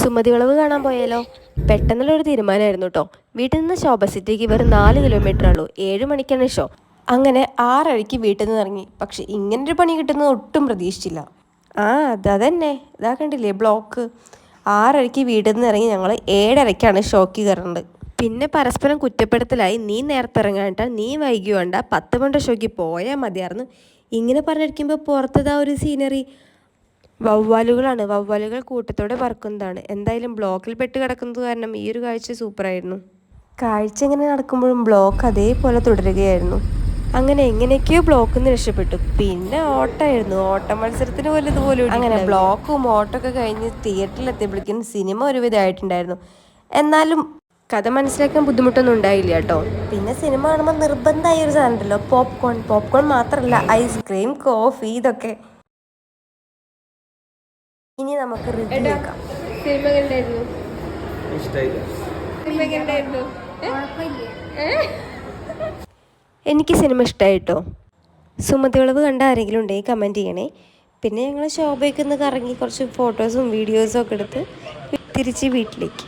സുമതി വിളവ് കാണാൻ പോയാലോ? പെട്ടെന്നുള്ളൊരു തീരുമാനമായിരുന്നു കേട്ടോ വീട്ടിൽ നിന്ന് ശോഭ സിറ്റിക്ക് വെറും നാല് കിലോമീറ്റർ ഉള്ളൂ. ഏഴ് മണിക്കാണ് ഷോ. അങ്ങനെ ആറരയ്ക്ക് വീട്ടിൽ നിന്ന് ഇറങ്ങി. പക്ഷെ ഇങ്ങനൊരു പണി കിട്ടുന്നത് ഒട്ടും പ്രതീക്ഷിച്ചില്ല. ആ അതാ തന്നെ ഇതാ കണ്ടില്ലേ ബ്ലോക്ക് ആറരയ്ക്ക് വീട്ടിൽ നിന്ന് ഇറങ്ങി ഞങ്ങൾ ഏഴരയ്ക്കാണ് ഷോക്ക് കയറുന്നത് പിന്നെ പരസ്പരം കുറ്റപ്പെടുത്തലായി. നീ നേരത്തെ ഇറങ്ങാണ്ട നീ വൈകി വേണ്ട. പത്ത് മണിയുടെ ഷോയ്ക്ക് പോയാൽ മതിയായിരുന്നു ഇങ്ങനെ പറഞ്ഞിരിക്കുമ്പോൾ പുറത്തതാ ഒരു സീനറി വവ്വാലുകളാണ്. വവ്വാലുകൾ കൂട്ടത്തോടെ പറക്കുന്നതാണ്. എന്തായാലും ബ്ലോക്കിൽ പെട്ട് കിടക്കുന്നത് കാരണം ഈ ഒരു കാഴ്ച സൂപ്പറായിരുന്നു. കാഴ്ച ഇങ്ങനെ നടക്കുമ്പോഴും ബ്ലോക്ക് അതേപോലെ തുടരുകയായിരുന്നു. അങ്ങനെ എങ്ങനെയൊക്കെയോ ബ്ലോക്കിൽ നിന്ന് രക്ഷപ്പെട്ടു. പിന്നെ ഓട്ടമായിരുന്നു. ഓട്ട മത്സരത്തിന് പോലെ ഇതുപോലെ അങ്ങനെ ബ്ലോക്കും ഓട്ടമൊക്കെ കഴിഞ്ഞ് തിയേറ്ററിൽ എത്തിയപ്പോഴേക്കും സിനിമ ഒരുവിധമായിട്ടുണ്ടായിരുന്നു എന്നാലും കഥ മനസ്സിലാക്കാൻ ബുദ്ധിമുട്ടൊന്നും ഉണ്ടായില്ല കേട്ടോ. പിന്നെ സിനിമ കാണുമ്പോൾ നിർബന്ധമായ ഒരു സാധനം ഉണ്ടല്ലോ പോപ്കോൺ. പോപ്കോൺ മാത്രമല്ല ഐസ്ക്രീം കോഫി ഇതൊക്കെ. ഇനി നമുക്ക് റിവ്യൂ സിനിമ കണ്ടായിരുന്നു സിനിമ കണ്ടായിരുന്നു എനിക്ക് സിനിമ ഇഷ്ടമായിട്ടോ സുമതി വിളവ് കണ്ട ആരെങ്കിലും ഉണ്ടെങ്കിൽ കമന്റ് ചെയ്യണേ. പിന്നെ ഞങ്ങൾ ശോഭയ്ക്ക് ഒന്ന് കറങ്ങി കുറച്ച് ഫോട്ടോസും വീഡിയോസും ഒക്കെ എടുത്ത് തിരിച്ച് വീട്ടിലേക്ക്.